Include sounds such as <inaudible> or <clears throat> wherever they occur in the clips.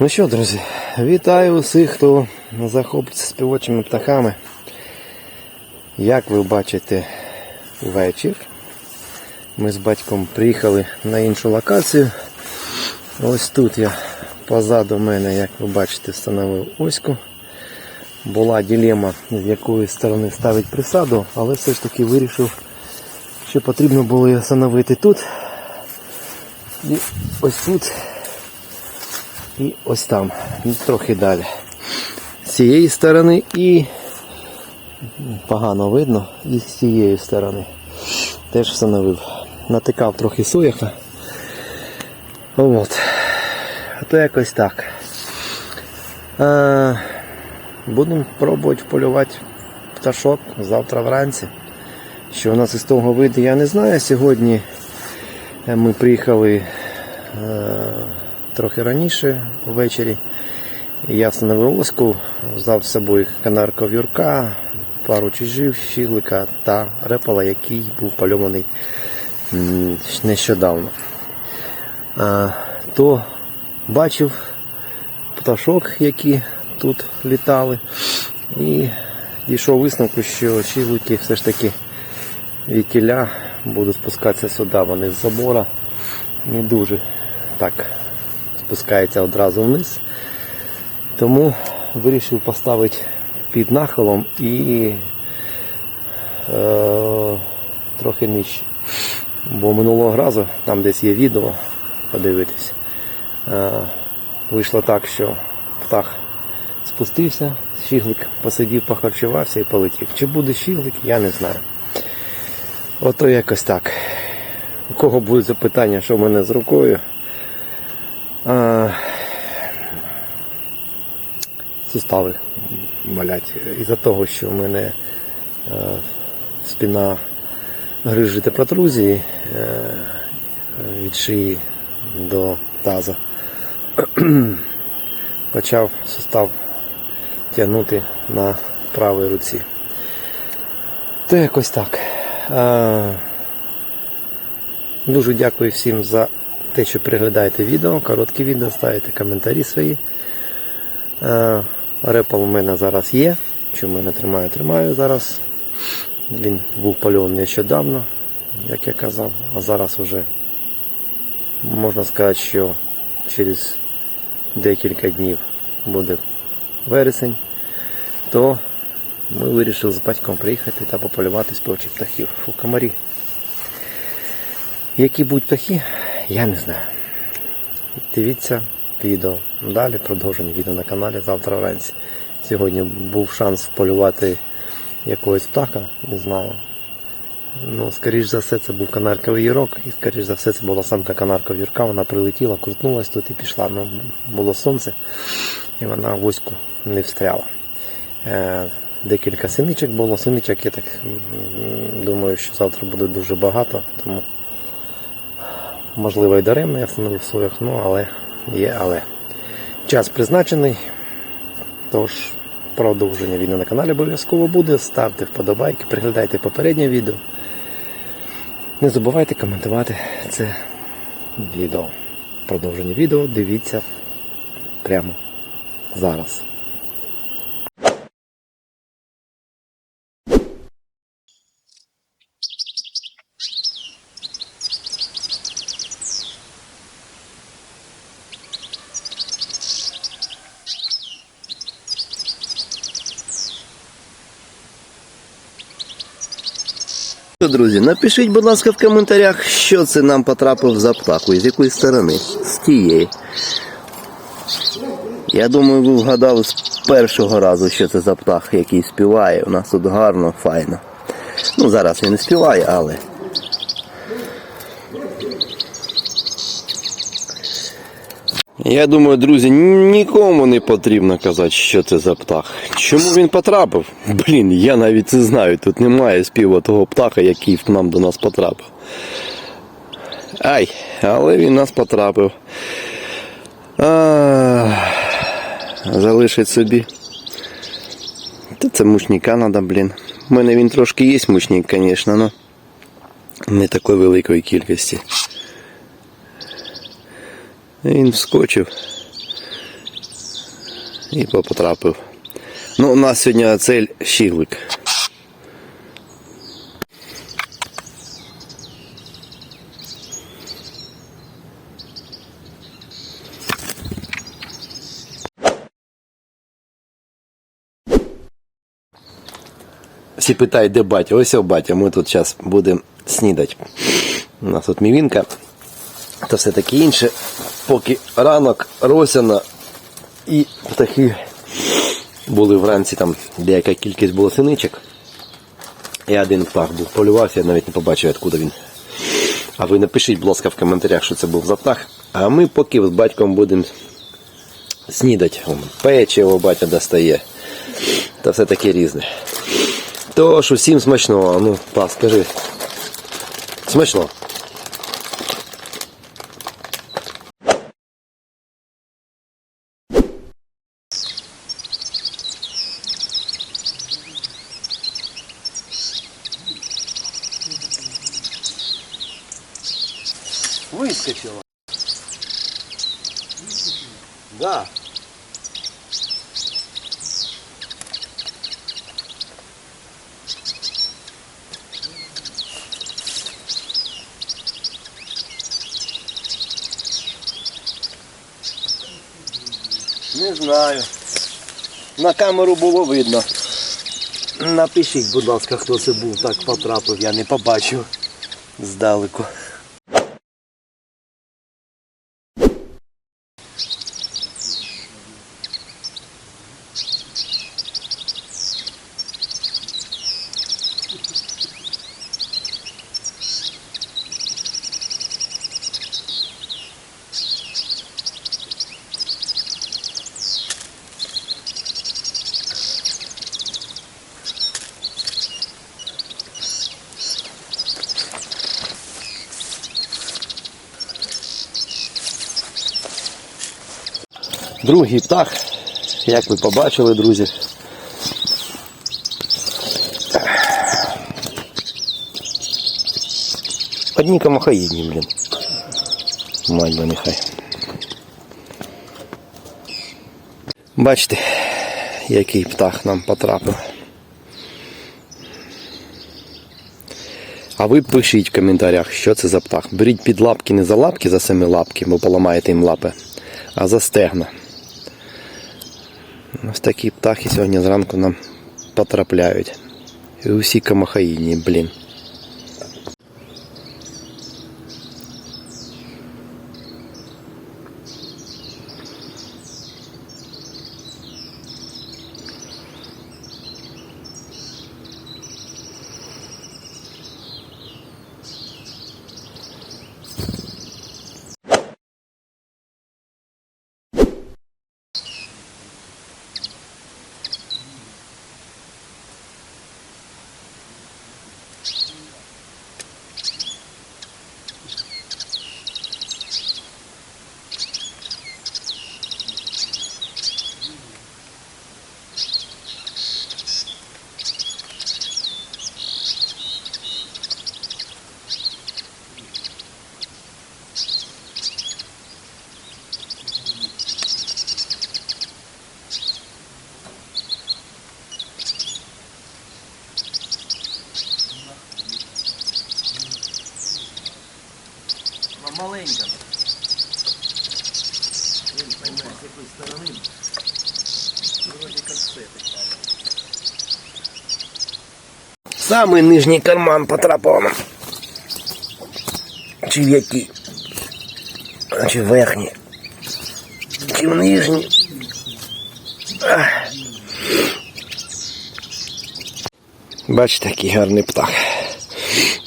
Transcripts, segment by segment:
Ну що, друзі, вітаю усіх, хто захоплюється співочими птахами. Як ви бачите, вечір. Ми з батьком приїхали на іншу локацію. Ось тут я позаду мене, як ви бачите, встановив оську. Була дилема, з якої сторони ставити присаду, але все ж таки вирішив, що потрібно було її встановити тут. І ось тут. І ось там, ну, трохи далі. З цієї сторони і погано видно, і з цієї сторони. Теж встановив. Натикав трохи сояха. От. А то якось так. А, будемо пробувати вполювати пташок завтра вранці. Що у нас із того вийде, я не знаю. Сьогодні е, ми приїхали е, трохи раніше ввечері. Я встановив оску, взяв з собою канарка в'юрка, пару чижів, щіглика та репала, який був пальований нещодавно. То бачив пташок, які тут літали, і дійшов висновку, що щіглики все ж таки від тіля будуть спускатися сюди, вони з забора не дуже так спускається одразу вниз. Тому вирішив поставити під нахилом і е, трохи нижче. Бо минулого разу, там десь є відео, подивитись, е, вийшло так, що птах спустився, щіглик посидів, похарчувався і полетів. Чи буде щіглик, я не знаю. Ото якось так. У кого будуть запитання, що в мене з рукою? Сустави болять. Із-за того, що в мене е, спина грижить протрузії е, від шиї до таза. <clears throat> Почав сустав тягнути на правій руці. То якось так. Е, Дуже дякую всім за те, що переглядаєте відео, короткі відео, ставите коментарі свої. Е, Репал у мене зараз є. Чому я не тримаю, тримаю зараз. Він був польований нещодавно, як я казав, а зараз вже можна сказати, що через декілька днів буде вересень, то ми вирішили з батьком приїхати та пополювати співчих птахів у комарі. Які будуть птахи, я не знаю. Дивіться відео. Далі продовження відео на каналі завтра вранці. Сьогодні був шанс полювати якогось птаха, не знаю. Ну, скоріш за все, це був канарковий вірок, і скоріш за все це була самка канаркового вірка. Вона прилетіла, крутнулась тут і пішла. Ну, було сонце, і вона в оську не встряла. Е, декілька синичок було. Синичок, я так думаю, що завтра буде дуже багато, тому можливо і даремно я встановив своїх, ну але є але. Час призначений. Тож продовження відео на каналі обов'язково буде. Ставте вподобайки, приглядайте попереднє відео. Не забувайте коментувати це відео. Продовження відео дивіться прямо зараз. Друзі, напишіть, будь ласка, в коментарях, що це нам потрапив за птаху, і з якої сторони. З тієї. Я думаю, ви вгадали з першого разу, що це за птах, який співає. У нас тут гарно, файно. Ну, зараз він не співає, але. Я думаю, друзі, нікому не потрібно казати, що це за птах. Чому він потрапив? Блін, я навіть не знаю. Тут немає співу того птаха, який нам до нас потрапив. Ай, але він нас потрапив. А, залишить собі. Та це мушніка треба, блін. У мене він трошки є мушнік, звісно, але не такої великої кількості. Він вскочив І потрапив. Ну, у нас сьогодні цель щіглик. Всі питають, де батя. Ось о батя, ми тут зараз будемо снідати. У нас тут мівінка та все таке інше. Поки ранок, росяна і птахи були вранці, там деяка кількість було синичок. І один птах був полювався, я навіть не побачив, откуда він. А ви напишіть, будь ласка, в коментарях, що це був за птах. А ми поки з батьком будемо снідати. Печиво батя достає. Та все таке різне. Тож усім смачного. Ну, пас, скажи. Смачно. Выскочила. Да. Не знаю. На камеру було видно. Напишіть, будь ласка, хто це був, так потрапив, я не побачив здалеку. Другий птах, як ви побачили, друзі. Одні камахаїдні, блін. Мать би нехай. Бачите, який птах нам потрапив. А ви пишіть в коментарях, що це за птах. Беріть під лапки не за лапки, за самі лапки, бо поламаєте їм лапи, а за стегна. Ось такі птахи сьогодні зранку нам потрапляють. І усі камахаїні, блін. Самий нижній карман потрапив нам. Чи в який? Чи в верхній? Чи в нижній? Бачите, який гарний птах.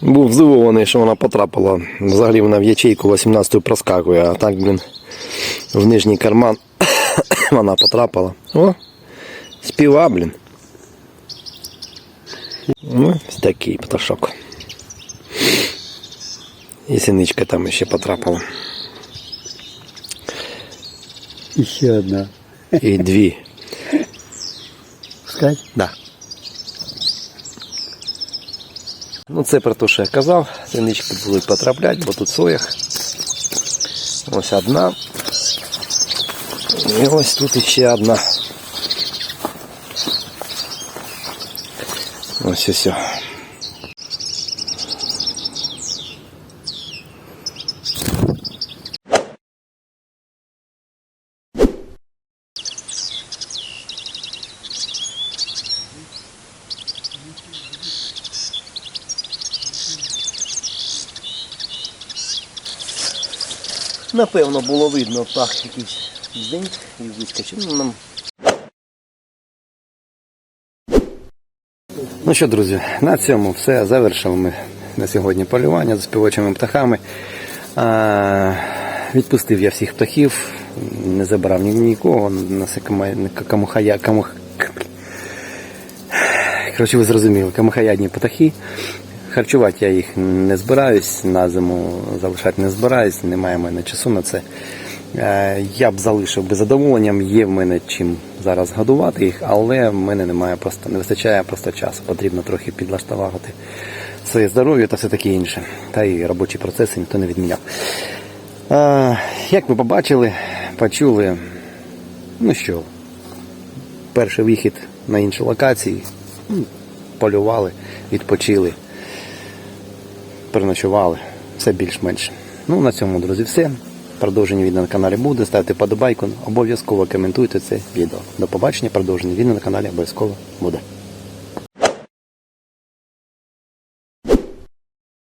Був здивований, що вона потрапила. Взагалі вона в ячейку 18 проскакує, а так, блін, в нижній карман <coughs> вона потрапила. О, співа, блін. Ну, ось такий пташок. І синичка там ще потрапила. Еще одна. І дві. Пускай. Да. Ну, це про те, що я казав. Синички будуть потрапляти, бо тут соях. Ось одна. І ось тут ще одна. Ось все. Напевно, було видно так якийсь дзинь і вискочив. Ну, нам Ну що, друзі, на цьому все. Завершили ми на сьогодні полювання з співочими птахами. А, відпустив я всіх птахів, не забрав ні, нікого, камухая, камух... Коротше, ви зрозуміли, камухаядні птахи. Харчувати я їх не збираюсь, на зиму залишати не збираюсь, немає в мене часу на це. Е, Я б залишив би задоволенням, є в мене чим зараз годувати їх, але в мене немає просто, не вистачає просто часу. Потрібно трохи підлаштувати своє здоров'я та все таке інше. Та і робочі процеси ніхто не відміняв. Е, Як ви побачили, почули, ну що, перший вихід на інші локації, ну, полювали, відпочили переночували. Все більш-менш. Ну, на цьому, друзі, все. Продовження відео на каналі буде. Ставте подобайку, обов'язково коментуйте це відео. До побачення, продовження відео на каналі обов'язково буде.